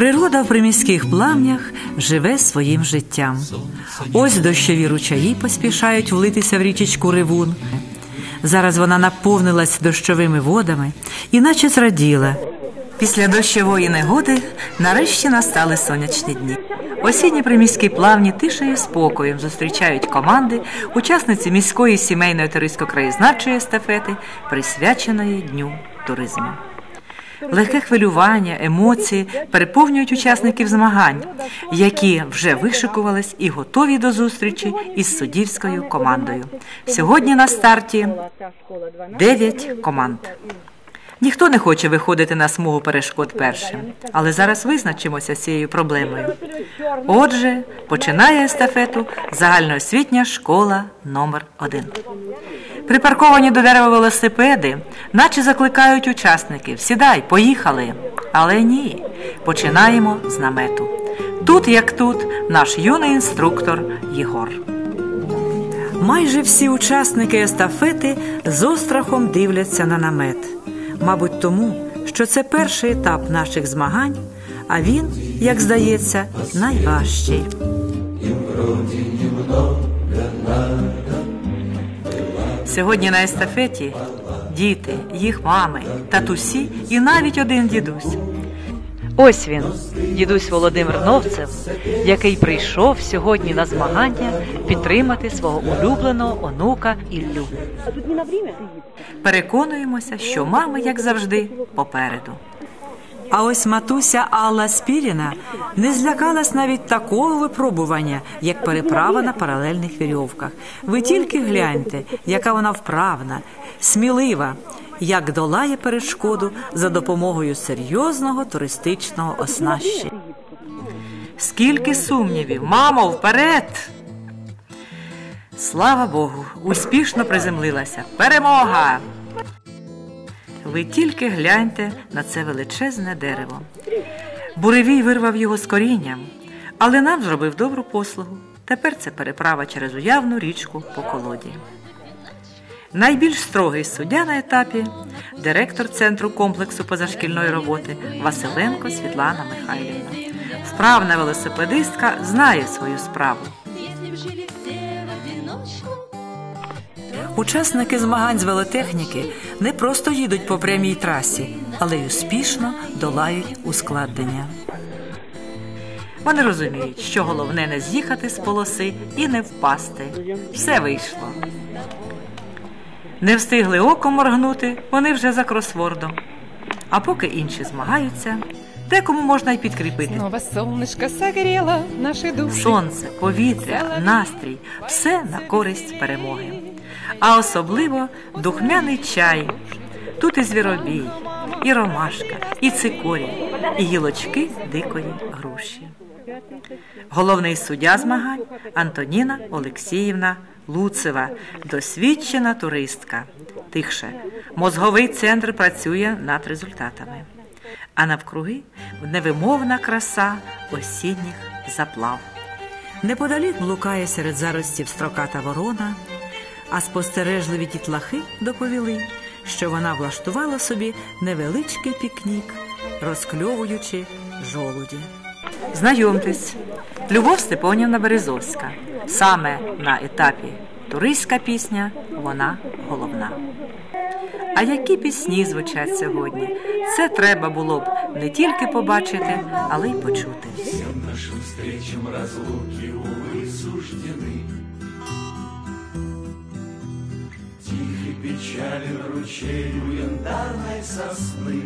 Природа в приміських плавнях живе своїм життям. Ось дощові ручаї поспішають влитися в річечку Ривун. Зараз вона наповнилась дощовими водами і наче зраділа. Після дощової негоди нарешті настали сонячні дні. Осінні приміські плавні тишею спокоєм зустрічають команди, учасниці міської сімейної туристсько-краєзнавчої естафети, присвяченої Дню туризму. Легке хвилювання, емоції переповнюють учасників змагань, які вже вишикувались і готові до зустрічі із суддівською командою. Сьогодні на старті 9 команд. Ніхто не хоче виходити на смугу перешкод першим, але зараз визначимося з цією проблемою. Отже, починає естафету загальноосвітня школа номер 1 Припарковані до дерева велосипеди, наче закликають учасників сідай, поїхали. Але ні, починаємо з намету. Тут, як тут, наш юний інструктор Єгор. Майже всі учасники естафети з острахом дивляться на намет. Мабуть, тому, що це перший етап наших змагань, а він, як здається, найважчий. Сьогодні на естафеті діти, їх мами, татусі і навіть один дідусь. Ось він, дідусь Володимир Новцев, який прийшов сьогодні на змагання підтримати свого улюбленого онука Іллю. Переконуємося, що мами, як завжди, попереду. А ось матуся Алла Спіріна не злякалась навіть такого випробування, як переправа на паралельних вірьовках. Ви тільки гляньте, яка вона вправна, смілива, як долає перешкоду за допомогою серйозного туристичного оснащення. Скільки сумнівів, мамо, вперед! Слава Богу, успішно приземлилася. Перемога! Ви тільки гляньте на це величезне дерево. Буревій вирвав його з корінням, але нам зробив добру послугу. Тепер це переправа через уявну річку по колоді. Найбільш строгий суддя на етапі директор центру комплексу позашкільної роботи Василенко Світлана Михайлівна. Вправна велосипедистка знає свою справу. Учасники змагань з велотехніки не просто їдуть по прямій трасі, але й успішно долають ускладнення. Вони розуміють, що головне не з'їхати з полоси і не впасти. Все вийшло. Не встигли оком моргнути, вони вже за кросвордом. А поки інші змагаються, декому можна й підкріпити. Снова солнышко согрело наши души. Сонце, повітря, настрій все на користь перемоги. А особливо духмяний чай. Тут і звіробій, і ромашка, і цикорій, і гілочки дикої груші. Головний суддя змагань Антоніна Олексіївна Луцева, досвідчена туристка. Тихше, мозговий центр працює над результатами. А навкруги невимовна краса осінніх заплав. Неподалік блукає серед заростів строката ворона, а спостережливі дітлахи доповіли, що вона влаштувала собі невеличкий пікнік, розкльовуючи жолуді. Знайомтесь, Любов Степонівна Березовська. Саме на етапі туристська пісня вона головна. А які пісні звучать сьогодні? Це треба було б не тільки побачити, але й почути. Всем нашим встречам разлуки, увы, суждены. Печален ручей у янтарной сосны.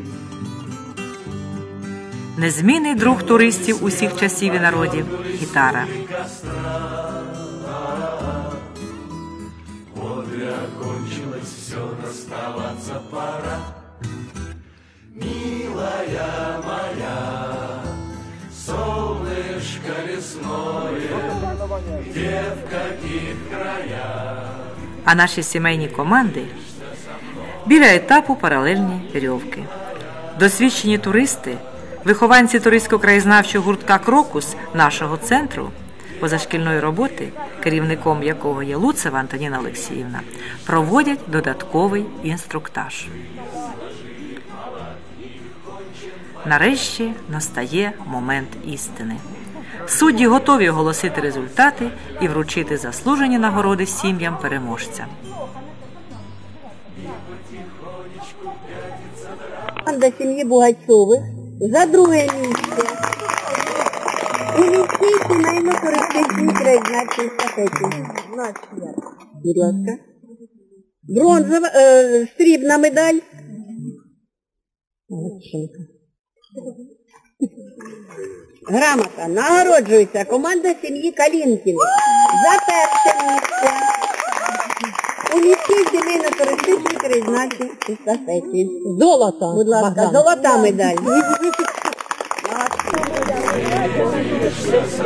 Незмінний друг туристів усіх часів і народів гітара. Расставаться пора. Милая моя, солнышко лесное, где в каких краях? А наші сімейні команди біля етапу паралельні вірьовки. Досвідчені туристи, вихованці туристсько-краєзнавчого гуртка Крокус нашого центру позашкільної роботи, керівником якого є Луцева Антоніна Олексіївна, проводять додатковий інструктаж. Нарешті настає момент істини. Судді готові оголосити результати і вручити заслужені нагороди сім'ям переможця. Команда сім'ї Бугайцових за друге місце. У міській сімейно-туристичній краєзнавчій естафеті. Будь ласка. Бронзова, е, срібна медаль. Молодчинка. Грамота. Нагороджується команда сім'ї Калінкіних за перше місце. У міській сімейно-туристичній краєзнавчій естафеті. Золото. Будь ласка, золота медаль.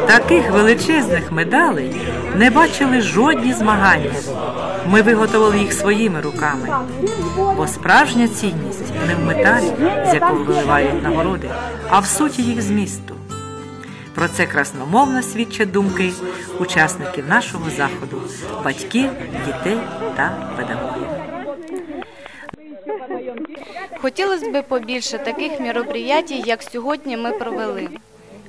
Таких величезних медалей не бачили жодні змагання. Ми виготовили їх своїми руками. Бо справжня цінність не в металі, з якого виливають нагороди, а в суті їх змісту. Про це красномовно свідчать думки учасників нашого заходу, батьків, дітей та педагогів. Хотілося б побільше таких мероприятій, як сьогодні ми провели.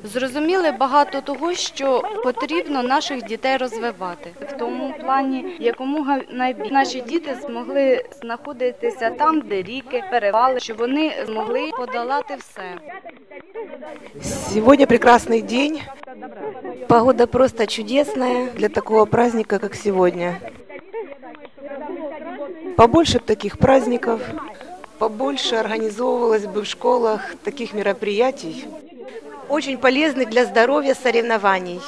Зрозуміли багато того, що потрібно наших дітей розвивати в тому плані, якомога найбільше наші діти змогли знаходитися там, де ріки, перевали, щоб вони змогли подолати все. Сегодня прекрасный день. Погода просто чудесная для такого праздника, как сегодня. Побольше таких праздников, побольше организовывалось бы в школах таких мероприятий. Очень полезных для здоровья соревнований.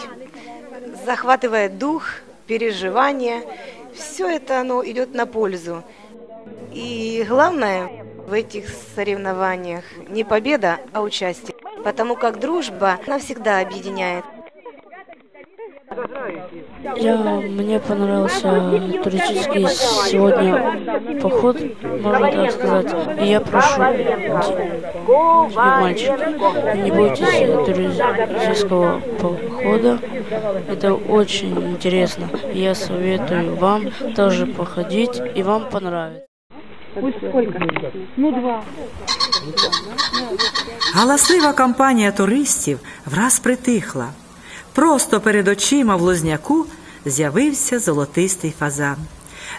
Захватывает дух, переживания. Все это оно идет на пользу. И главное в этих соревнованиях не победа, а участие. Потому как дружба навсегда объединяет. Я, мне понравился туристический сегодня поход, можно так сказать. И я прошу, и мальчики, не бойтесь туристического похода. Это очень интересно. Я советую вам тоже походить, и вам понравится. Галаслива компанія туристів враз притихла. Просто перед очима в лозняку з'явився золотистий фазан.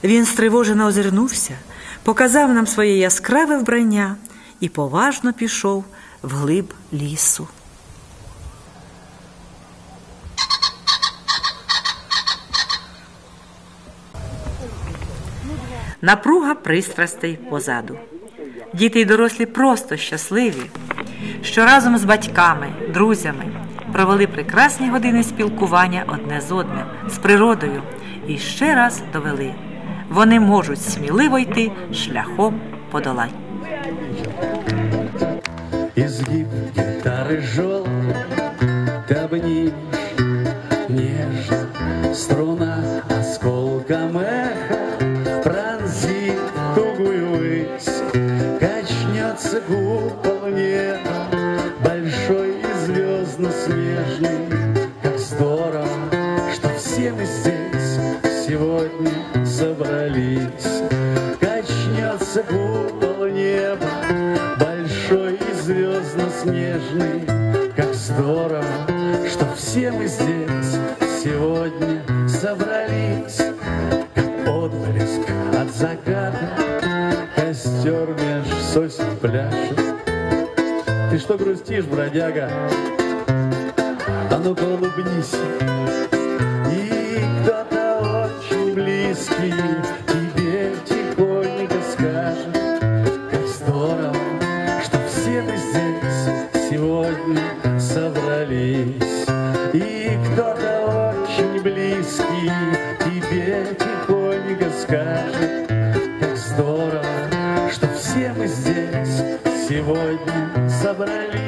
Він стривожено озирнувся, показав нам своє яскраве вбрання і поважно пішов вглиб лісу. Напруга пристрастей позаду. Діти й дорослі просто щасливі, що разом з батьками, друзями провели прекрасні години спілкування одне з одним, з природою, і ще раз довели, вони можуть сміливо йти шляхом подолань. Изгиб гитары желтый Ты обнимешь нежно Струна осколком эха Сегодня собрались. Качнется купол неба Большой и звездно-снежный Как здорово, что все мы здесь Сегодня собрались. Как отблеск от заката Костер меж сосен пляшет. Ты что грустишь, бродяга? А ну-ка улыбнись мы здесь Сегодня собрались. И кто-то очень близкий Тебе тихонько скажет Как здорово, что все мы здесь Сегодня собрались